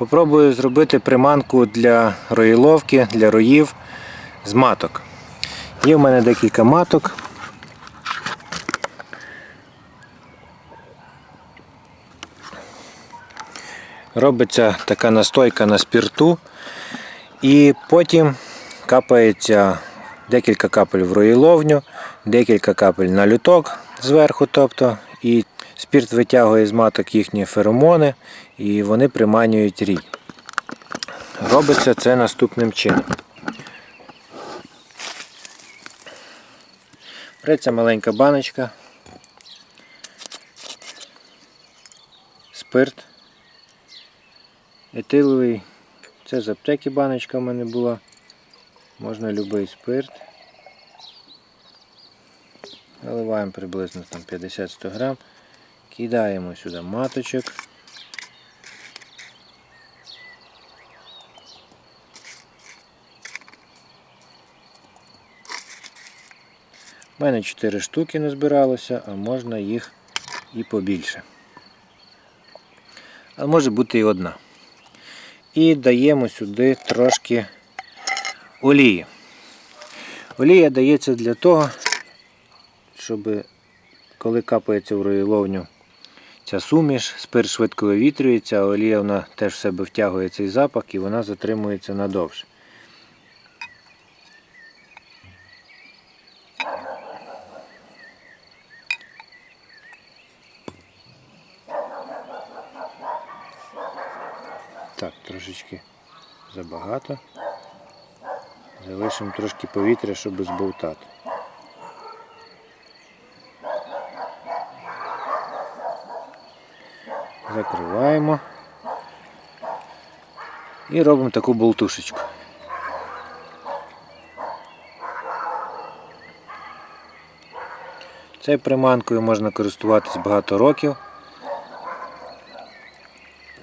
Попробую зробити приманку для роїловки, для роїв з маток. Є в мене декілька маток. Робиться така настойка на спірту. І потім капається декілька капель в роїловню, декілька капель на люток зверху, тобто, і спірт витягує з маток їхні феромони, і вони приманюють рій. Робиться це наступним чином. Береться маленька баночка, спирт, етиловий, це з аптеки баночка в мене була, можна любий спирт. Наливаємо приблизно там 50-100 грам, кидаємо сюди маточок. У мене 4 штуки назбиралося, а можна їх і побільше. А може бути і одна. І даємо сюди трошки олії. Олія дається для того, щоб коли капається в роїловню ця суміш, спирт швидко вивітрюється, а олія вона теж в себе втягує цей запах і вона затримується надовше. Так, трошечки забагато. Залишимо трошки повітря, щоб збовтати. Закриваємо і робимо таку болтушечку. Цією приманкою можна користуватись багато років.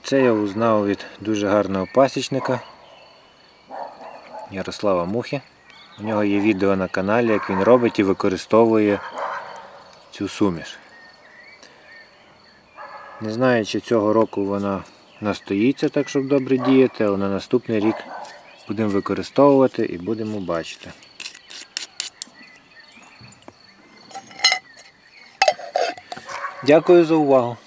Це я узнав від дуже гарного пасічника Ярослава Мухи. У нього є відео на каналі, як він робить і використовує цю суміш. Не знаю, чи цього року вона настоїться так, щоб добре діяти, але на наступний рік будемо використовувати і будемо бачити. Дякую за увагу!